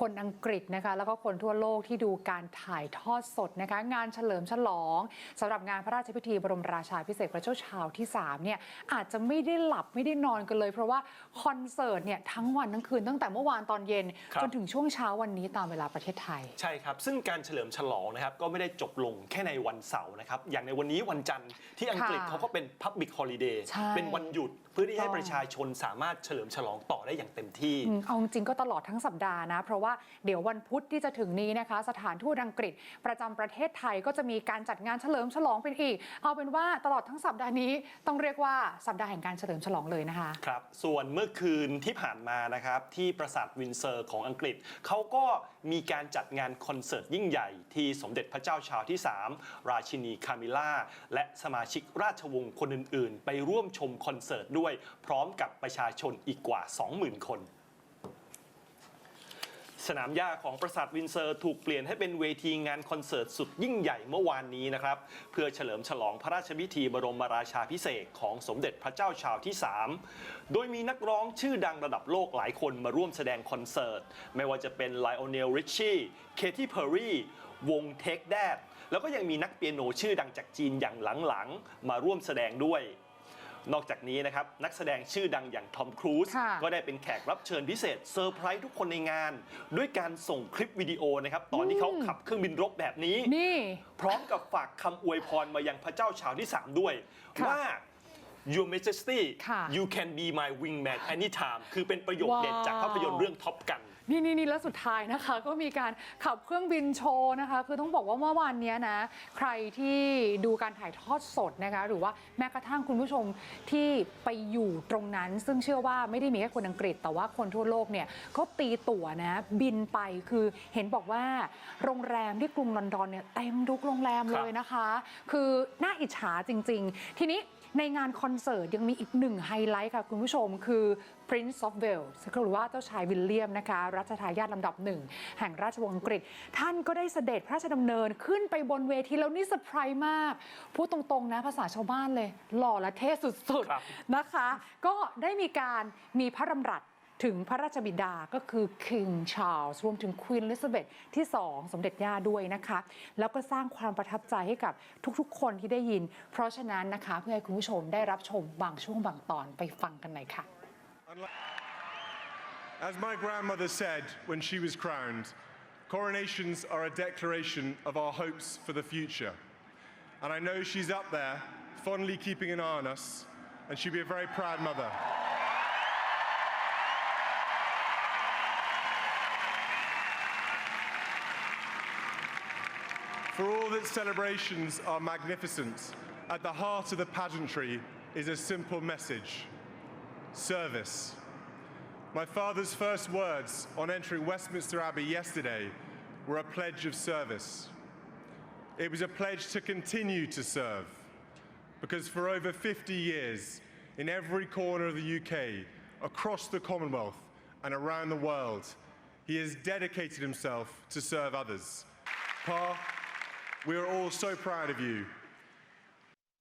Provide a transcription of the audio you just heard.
คนอังกฤษนะคะ แล้วก็คนทั่วโลกที่ดูการถ่ายทอดสดนะคะ งานเฉลิมฉลองสำหรับงานพระราชพิธีบรมราชาพิเศษกพระเจ้าชาวที่3เนี่ยอาจจะไม่ได้หลับไม่ได้นอนกันเลย เพราะว่าคอนเสิร์ตเนี่ยทั้งวันทั้งคืนตั้งแต่เมื่อวานตอนเย็นครับจนถึงช่วงเช้าวันนี้ตามเวลาประเทศไทย ใช่ครับ ซึ่งการเฉลิมฉลองนะครับก็ไม่ได้จบลงแค่ในวันเสาร์นะครับอย่างในวันนี้วันจันทร์ที่อังกฤษค่ะเขาก็เป็น Public Holiday ใช่เป็นวันหยุดเพื่อที่ให้ต้องประชาชนสามารถเฉลิมฉลองต่อได้อย่างเต็มที่อืมเอาจริงๆก็ตลอดทั้งสัปดาห์นะเพราะราะว่าเดี๋ยววันพุธที่จะถึงนี้นะคะ สถานทูตอังกฤษประจำประเทศไทยก็จะมีการจัดงานเฉลิมฉลองเป็นอีก เอาเป็นว่าตลอดทั้งสัปดาห์นี้ต้องเรียกว่าสัปดาห์แห่งการเฉลิมฉลองเลยนะคะครับส่วนเมื่อคืนที่ผ่านมานะครับที่ปราสาทวินเซอร์ของอังกฤษเขาก็มีการจัดงานคอนเสิร์ตยิ่งใหญ่ที่สมเด็จพระเจ้าชาวที่ 3 ราชินีคามิล่า และสมาชิกราชวงศ์คนอื่น ๆ ไปร่วมชมคอนเสิร์ตด้วย พร้อมกับประชาชนอีกกว่า 20,000 คน สนามหญ้าของปราสาทวินเซอร์ถูกเปลี่ยนให้เป็นเวทีงานคอนเสิร์ตสุดยิ่งใหญ่เมื่อวานนี้นะครับ เพื่อเฉลิมฉลองพระราชพิธีบรมราชาพิเศษของสมเด็จพระเจ้าชาวที่ 3 โดยมีนักร้องชื่อดังระดับโลกหลายคนมาร่วมแสดงคอนเสิร์ต ไม่ว่าจะเป็นไลออนเนลริชชี่เคที่เพอร์รีวงเทคแดดแล้วก็ยังมีนักเปียโนชื่อดังจากจีนอย่างหลังๆ มาร่วมแสดงด้วย นอกจากนี้นะครับนักแสดงชื่อดังอย่างทอมครูซค่ะ ก็ได้เป็นแขกรับเชิญพิเศษเซอร์ไพรส์ทุกคนในงาน ด้วยการส่งคลิปวิดีโอนะครับตอนที่เขาขับเครื่องบินรบแบบนี้ นี่ พร้อมกับฝากคำอวยพรมายังพระเจ้าชาวที่ 3 ด้วย ค่ะ ว่า Your Majesty ค่ะ you can be my wingman anytime คือเป็นประโยคเด็ดจากภาพยนตร์เรื่องท็อปกัน นี่นี่นี่แล้วสุดท้ายนะคะ ก็มีการขับเครื่องบินโชว์นะคะ คือต้องบอกว่าเมื่อวานเนี้ยนะ ใครที่ดูการถ่ายทอดสดนะคะ หรือว่าแม้กระทั่งคุณผู้ชมที่ไปอยู่ตรงนั้น ซึ่งเชื่อว่าไม่ได้มีแค่คนอังกฤษ แต่ว่าคนทั่วโลกเนี่ยก็ตีตั๋วนะ บินไปคือเห็นบอกว่าโรงแรมที่กรุงลอนดอนเนี่ยเต็มทุกโรงแรมเลยนะคะ คือน่าอิจฉาจริง ๆ ทีนี้ ในงานคอนเสิร์ตยังมีอีกหนึ่งไฮไลท์ค่ะคุณผู้ชมคือ Prince of Wales หรือว่าเจ้าชายวิลเลียมนะคะรัชทายาทลำดับหนึ่งแห่งราชวงศ์อังกฤษ ท่านก็ได้เสด็จพระราชดำเนินขึ้นไปบนเวทีแล้วนี่เซอร์ไพรส์มาก พูดตรงๆนะภาษาชาวบ้านเลย หล่อและเท่สุดครับๆนะคะ ก็ได้มีการมีพระดำรัส ถึงพระราชบิดาก็คือ King Charles รวมถึง Queen Elizabeth ที่ 2 สมเด็จย่าด้วยนะคะ แล้วก็สร้างความประทับใจให้กับทุกๆ คนที่ได้ยิน เพราะฉะนั้นนะคะ เพื่อให้คุณผู้ชมได้รับชมบางช่วงบางตอนไปฟังกันหน่อยค่ะ As my grandmother said when she was crowned, coronations are a declaration of our hopes for the future. And I know she's up there, fondly keeping an eye on us, and she'll be a very proud mother. For all that celebrations are magnificent, at the heart of the pageantry is a simple message service. My father's first words on entering Westminster Abbey yesterday were a pledge of service. It was a pledge to continue to serve, because for over 50 years, in every corner of the UK, across the Commonwealth, and around the world, he has dedicated himself to serve others. Pa, we are all so proud of you